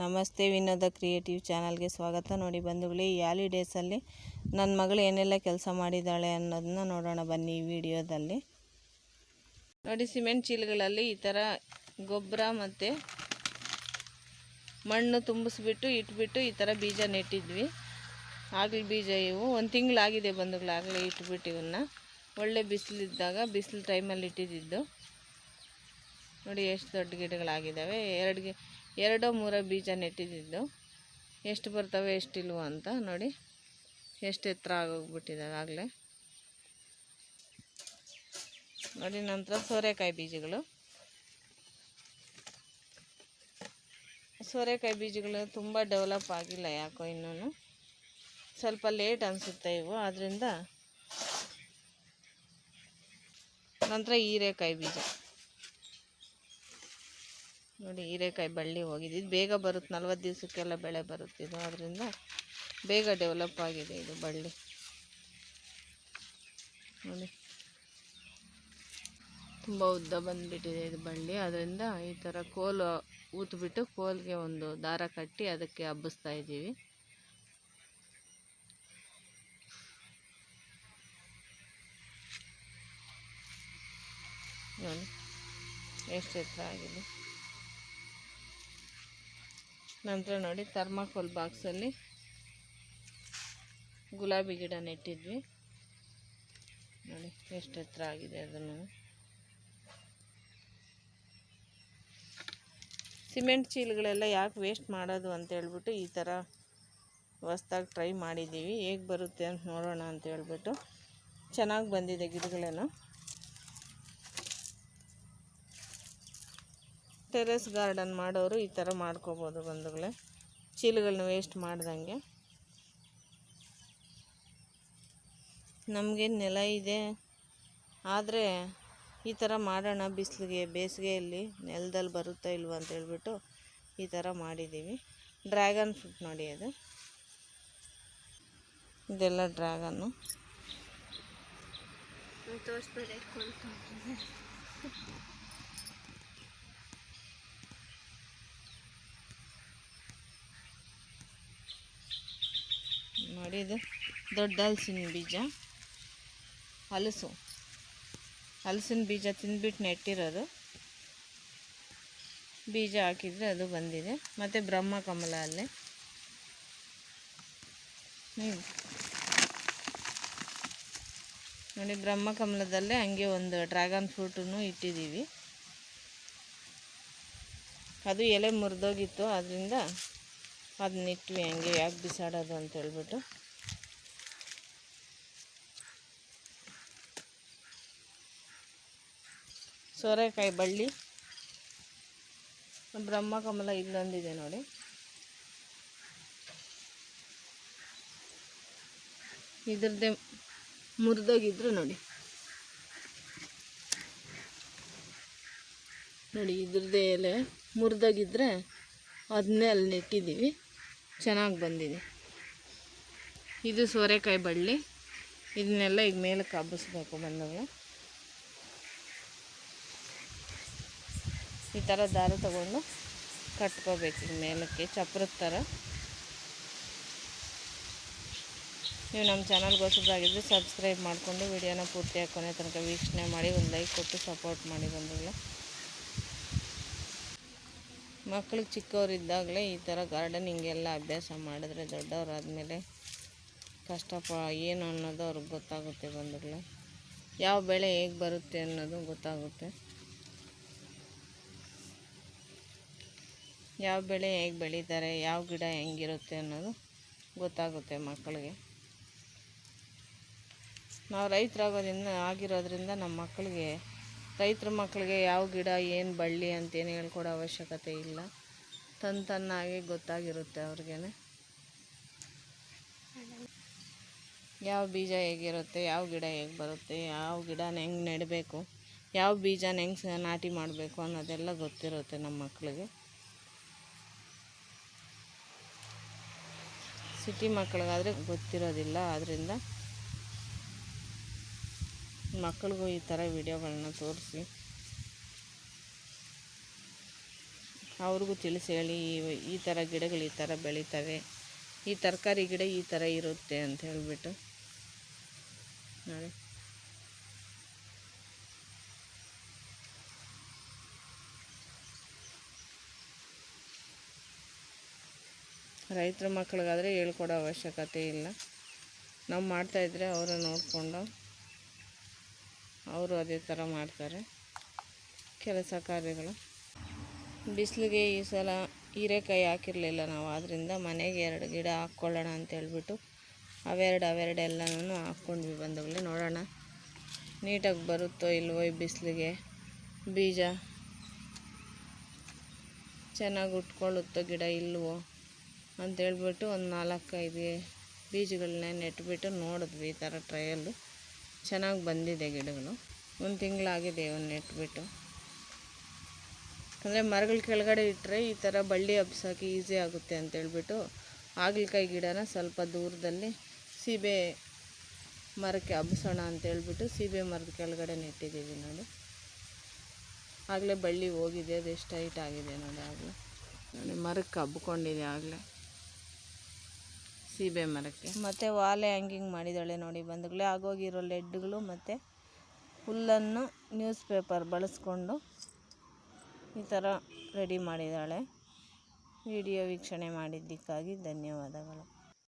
ನಮಸ್ತೆ ವಿನೋದ ಕ್ರಿಯೇಟಿವ್ ಚಾನಲ್ಗೆ ಸ್ವಾಗತ. ನೋಡಿ ಬಂಧುಗಳೇ, ಈ ಹಾಲಿಡೇಸಲ್ಲಿ ನನ್ನ ಮಗಳು ಏನೆಲ್ಲ ಕೆಲಸ ಮಾಡಿದ್ದಾಳೆ ಅನ್ನೋದನ್ನ ನೋಡೋಣ ಬನ್ನಿ ಈ ವಿಡಿಯೋದಲ್ಲಿ. ನೋಡಿ ಸಿಮೆಂಟ್ ಚೀಲಗಳಲ್ಲಿ ಈ ಥರ ಗೊಬ್ಬರ ಮತ್ತು ಮಣ್ಣು ತುಂಬಿಸ್ಬಿಟ್ಟು ಇಟ್ಬಿಟ್ಟು ಈ ಥರ ಬೀಜ ನೆಟ್ಟಿದ್ವಿ. ಆಗಲಿ ಬೀಜ ಇವು. ಒಂದು ತಿಂಗಳಾಗಿದೆ ಬಂಧುಗಳಾಗಲೇ ಇಟ್ಬಿಟ್ಟು ಇವನ್ನ. ಒಳ್ಳೆ ಬಿಸಿಲಿದ್ದಾಗ, ಬಿಸಿಲು ಟೈಮಲ್ಲಿ ಇಟ್ಟಿದ್ದು. ನೋಡಿ ಎಷ್ಟು ದೊಡ್ಡ ಗಿಡಗಳಾಗಿದ್ದಾವೆ. ಎರಡು ಗಿ ಎರಡೋ ಮೂರೋ ಬೀಜ ನೆಟ್ಟಿದ್ದು. ಎಷ್ಟು ಬರ್ತವೆ, ಎಷ್ಟಿಲ್ವೋ ಅಂತ ನೋಡಿ. ಎಷ್ಟು ಎತ್ತರ ಆಗೋಗ್ಬಿಟ್ಟಿದ್ದಾವೆ ಆಗಲೇ. ನೋಡಿ, ನಂತರ ಸೋರೆಕಾಯಿ ಬೀಜಗಳು. ಸೋರೆಕಾಯಿ ಬೀಜಗಳು ತುಂಬ ಡೆವಲಪ್ ಆಗಿಲ್ಲ ಯಾಕೋ ಇನ್ನೂ ಸ್ವಲ್ಪ ಲೇಟ್ ಅನಿಸುತ್ತೆ ಇವು ಆದ್ದರಿಂದ ನಂತರ ಹೀರೆಕಾಯಿ ಬೀಜ. ನೋಡಿ ಹೀರೆಕಾಯಿ ಬಳ್ಳಿ ಹೋಗಿದೆ. ಇದು ಬೇಗ ಬರುತ್ತೆ, ನಲ್ವತ್ತು ದಿವಸಕ್ಕೆಲ್ಲ ಬೆಳೆ ಬರುತ್ತೆ ಇದು. ಅದರಿಂದ ಬೇಗ ಡೆವಲಪ್ ಆಗಿದೆ ಇದು ಬಳ್ಳಿ. ನೋಡಿ. ತುಂಬ ಉದ್ದ ಬಂದುಬಿಟ್ಟಿದೆ ಇದು ಬಳ್ಳಿ. ಅದರಿಂದ ಈ ಥರ ಕೋಲು ಊತ್ಬಿಟ್ಟು ಕೋಲ್ಗೆ ಒಂದು ದಾರ ಕಟ್ಟಿ ಅದಕ್ಕೆ ಹಬ್ಬಿಸ್ತಾ ಇದ್ದೀವಿ. ನೋಡಿ. ಎಷ್ಟು ಎತ್ತರ ಆಗಿದೆ? ನಂತರ ನೋಡಿ ಥರ್ಮಾಕೋಲ್ ಬಾಕ್ಸಲ್ಲಿ ಗುಲಾಬಿ ಗಿಡ ನೆಟ್ಟಿದ್ವಿ ನೋಡಿ ಎಷ್ಟು ಹತ್ರ ಆಗಿದೆ ಅದನ್ನು. ಸಿಮೆಂಟ್ ಚೀಲಗಳೆಲ್ಲ ಯಾಕೆ ವೇಸ್ಟ್ ಮಾಡೋದು ಅಂತ ಹೇಳ್ಬಿಟ್ಟು ಈ ಥರ ಹೊಸ್ದಾಗಿ ಟ್ರೈ ಮಾಡಿದ್ದೀವಿ. ಹೇಗೆ ಬರುತ್ತೆ ಅಂತ ನೋಡೋಣ ಅಂತ ಹೇಳ್ಬಿಟ್ಟು ಚೆನ್ನಾಗಿ ಬಂದಿದೆ ಗಿಡಗಳೇನು. ಟೆರೆಸ್ ಗಾರ್ಡನ್ ಮಾಡೋರು ಈ ಥರ ಮಾಡ್ಕೋಬೋದು ಬಂಧುಗಳೇ. ಚೀಲಗಳನ್ನ ವೇಸ್ಟ್ ಮಾಡ್ದಂಗೆ. ನಮಗೆ ನೆಲ ಇದೆ. ಆದರೆ ಈ ಥರ ಮಾಡೋಣ ಬಿಸಿಲಿಗೆ, ಬೇಸಿಗೆಯಲ್ಲಿ ನೆಲದಲ್ಲಿ ಬರುತ್ತಾ ಇಲ್ವ ಅಂತ ಹೇಳ್ಬಿಟ್ಟು ಈ ಥರ ಮಾಡಿದ್ದೀವಿ. ಡ್ರ್ಯಾಗನ್ ಫ್ರೂಟ್ ನೋಡಿ ಅದು. ಇದೆಲ್ಲ ಡ್ರ್ಯಾಗನ್ನು. ನೋಡಿ ಇದು ದೊಡ್ಡ ಹಲಸಿನ ಬೀಜ. ಹಲಸು. ಹಲಸಿನ ಬೀಜ ತಿಂದ್ಬಿಟ್ಟು ನೆಟ್ಟಿರೋದು. ಬೀಜ ಹಾಕಿದರೆ ಅದು ಬಂದಿದೆ. ಮತ್ತು ಬ್ರಹ್ಮ ಕಮಲ ಅಲ್ಲೇ. ನೋಡಿ ಬ್ರಹ್ಮ ಕಮಲದಲ್ಲೇ ಹಂಗೆ ಒಂದು ಡ್ರ್ಯಾಗನ್ ಫ್ರೂಟನ್ನು ಇಟ್ಟಿದ್ದೀವಿ. ಅದು ಎಲೆ ಮುರಿದೋಗಿತ್ತು ಅದರಿಂದ ಅದನ್ನಿಟ್ವಿ ಹಂಗೆ ಯಾಕೆ ಬಿಸಾಡೋದು ಅಂತ ಹೇಳ್ಬಿಟ್ಟು. ಸೋರೆಕಾಯಿ ಬಳ್ಳಿ. ಬ್ರಹ್ಮ ಕಮಲ ಇಲ್ಲೊಂದಿದೆ ನೋಡಿ. ಇದ್ರದ್ದೇ ಮುರಿದೋಗಿದ್ರು ನೋಡಿ. ನೋಡಿ ಇದ್ರದ್ದೇ ಎಲೆ ಮುರಿದೋಗಿದ್ರೆ ಅದನ್ನೇ ಅಲ್ಲಿ ನೆಟ್ಟಿದ್ದೀವಿ. ಚೆನ್ನಾಗಿ ಬಂದಿದೆ. ಇದು ಸೋರೆಕಾಯಿ ಬಳ್ಳಿ. ಇದನ್ನೆಲ್ಲ ಈಗ ಮೇಲೆ ಹಬ್ಬಿಸ್ಬೇಕು ಬಂದಾಗ ಈ ಥರ ದಾರ ತಗೊಂಡು ಕಟ್ಕೋಬೇಕು ಈ ಮೇಲಕ್ಕೆ, ಚಪ್ರದ ಥರ. ನೀವು ನಮ್ಮ ಚಾನಲ್ಗೆ ಹೊಸದಾಗಿದ್ದರೆ ಸಬ್ಸ್ಕ್ರೈಬ್ ಮಾಡಿಕೊಂಡು ವಿಡಿಯೋನ ಪೂರ್ತಿ ಹಾಕೊನೆ ತನಕ ವೀಕ್ಷಣೆ ಮಾಡಿ, ಒಂದು ಲೈಕ್ ಕೊಟ್ಟು ಸಪೋರ್ಟ್ ಮಾಡಿ ಬಂದಿಲ್ಲ ಮಕ್ಕಳಿಗೆ ಚಿಕ್ಕವರಿದ್ದಾಗಲೇ ಈ ಥರ ಗಾರ್ಡನಿಂಗೆಲ್ಲ ಅಭ್ಯಾಸ ಮಾಡಿದ್ರೆ ದೊಡ್ಡವರಾದಮೇಲೆ ಕಷ್ಟಪ, ಏನು ಅನ್ನೋದು ಅವ್ರಿಗೆ ಗೊತ್ತಾಗುತ್ತೆ ಬಂದಿಲ್ಲ ಯಾವ ಬೆಳೆ ಹೇಗೆ ಬರುತ್ತೆ ಅನ್ನೋದು ಗೊತ್ತಾಗುತ್ತೆ. ಯಾವ ಬೆಳೆ ಹೇಗೆ ಬೆಳೀತಾರೆ, ಯಾವ ಗಿಡ ಹೆಂಗಿರುತ್ತೆ ಅನ್ನೋದು ಗೊತ್ತಾಗುತ್ತೆ ಮಕ್ಕಳಿಗೆ. ನಾವು ರೈತರಾಗೋದ್ರಿಂದ ಆಗಿರೋದ್ರಿಂದ ನಮ್ಮ ಮಕ್ಕಳಿಗೆ, ರೈತರ ಮಕ್ಕಳಿಗೆ ಯಾವ ಗಿಡ, ಏನು ಬಳ್ಳಿ ಅಂತೇನು ಹೇಳ್ಕೊಡೋ ಅವಶ್ಯಕತೆ ಇಲ್ಲ. ತನ್ನ ತನ್ನಾಗೆ ಗೊತ್ತಾಗಿರುತ್ತೆ ಅವ್ರಿಗೆ ಯಾವ ಬೀಜ ಹೇಗಿರುತ್ತೆ, ಯಾವ ಗಿಡ ಹೇಗೆ ಬರುತ್ತೆ, ಯಾವ ಗಿಡನ ಹೆಂಗೆ ನೆಡಬೇಕು, ಯಾವ ಬೀಜನ ಹೆಂಗೆ ನಾಟಿ ಮಾಡಬೇಕು ಅನ್ನೋದೆಲ್ಲ ಗೊತ್ತಿರುತ್ತೆ ನಮ್ಮ ಮಕ್ಕಳಿಗೆ. ಸಿಟಿ ಮಕ್ಕಳಿಗಾದರೆ ಗೊತ್ತಿರೋದಿಲ್ಲ. ಆದ್ದರಿಂದ ಮಕ್ಕಳಿಗೂ ಈ ಥರ ವಿಡಿಯೋಗಳನ್ನ ತೋರಿಸಿ. ಅವ್ರಿಗೂ ತಿಳಿಸಿ ಹೇಳಿ, ಈ- ಥರ ಗಿಡಗಳು ಈ ಥರ ಬೆಳೀತವೆ. ಈ ತರಕಾರಿ ಗಿಡ ಈ ಥರ ಇರುತ್ತೆ ಅಂತ ಹೇಳಿಬಿಟ್ಟು. ನೋಡಿ. ರೈತರ ಮಕ್ಳಿಗಾದರೆ ಹೇಳ್ಕೊಡೋ ಅವಶ್ಯಕತೆ ಇಲ್ಲ. ನಾವು ಮಾಡ್ತಾಯಿದ್ರೆ ಅವರು ನೋಡಿಕೊಂಡು ಅವರು ಅದೇ ಥರ ಮಾಡ್ತಾರೆ. ಕೆಲಸ ಕಾರ್ಯಗಳು. ಬಿಸಿಲಿಗೆ ಈ ಸಲ ಹೀರೆಕಾಯಿ ಹಾಕಿರಲಿಲ್ಲ ನಾವು ಆದ್ದರಿಂದ ಮನೆಗೆ ಎರಡು ಗಿಡ ಹಾಕ್ಕೊಳ್ಳೋಣ ಅಂತ ಹೇಳ್ಬಿಟ್ಟು ಅವೆರಡು ಅವೆರಡೆಲ್ಲನೂ ಹಾಕ್ಕೊಂಡ್ವಿ ಬಂದವಲ್ಲಿ ನೋಡೋಣ ನೀಟಾಗಿ ಬರುತ್ತೋ ಇಲ್ವೋ ಈ ಬಿಸಿಲಿಗೆ. ಬೀಜ ಚೆನ್ನಾಗಿ ಉಟ್ಕೊಳ್ಳುತ್ತೋ ಗಿಡ ಇಲ್ವೋ? ಅಂತ ಹೇಳ್ಬಿಟ್ಟು ಒಂದು ನಾಲ್ಕೈದು ಬೀಜಗಳನ್ನ ನೆಟ್ಬಿಟ್ಟು ನೋಡಿದ್ವಿ ಈ ಥರ ಟ್ರಯಲ್ಲು. ಚೆನ್ನಾಗಿ ಬಂದಿದೆ ಗಿಡಗಳು. ಒಂದು ತಿಂಗಳಾಗಿದೆ ಒಂದು ನೆಟ್ಬಿಟ್ಟು. ಅಂದರೆ ಮರಗಳ ಕೆಳಗಡೆ ಇಟ್ಟರೆ ಈ ಥರ ಬಳ್ಳಿ ಹಬ್ಸೋಕೆ ಈಸಿ ಆಗುತ್ತೆ ಅಂತೇಳ್ಬಿಟ್ಟು ಆಗಲಕಾಯಿ ಹಾಗಲಕಾಯಿ ಗಿಡನ ಸ್ವಲ್ಪ ದೂರದಲ್ಲಿ ಸೀಬೆ ಮರಕ್ಕೆ ಹಬ್ಸೋಣ ಅಂತೇಳ್ಬಿಟ್ಟು ಸೀಬೆ ಮರದ ಕೆಳಗಡೆ ನೆಟ್ಟಿದ್ದೀವಿ ನೋಡಿ. ಆಗಲೇ ಬಳ್ಳಿ ಹೋಗಿದೆ, ಅದು ಎಷ್ಟು ಹೈಟ್ ಆಗಿದೆ ನೋಡಿ ಆಗಲೇ. ನೋಡಿ ಮರಕ್ಕೆ ಹಬ್ಕೊಂಡಿದೆ ಆಗಲೇ. ಸೀಬೆ ಮರಕ್ಕೆ. ಮತ್ತು ವಾಲೆ ಹ್ಯಾಂಗಿಂಗ್ ಮಾಡಿದ್ದಾಳೆ ನೋಡಿ ಬಂದಗಳೇ ಆಗೋಗಿರೋ ಲೆಡ್ಗಳು ಮತ್ತು ಹುಲ್ಲನ್ನು ನ್ಯೂಸ್ ಪೇಪರ್ ಬಳಸ್ಕೊಂಡು ಈ ಥರ ರೆಡಿ ಮಾಡಿದ್ದಾಳೆ. ವಿಡಿಯೋ ವೀಕ್ಷಣೆ ಮಾಡಿದ್ದಕ್ಕಾಗಿ ಧನ್ಯವಾದಗಳು.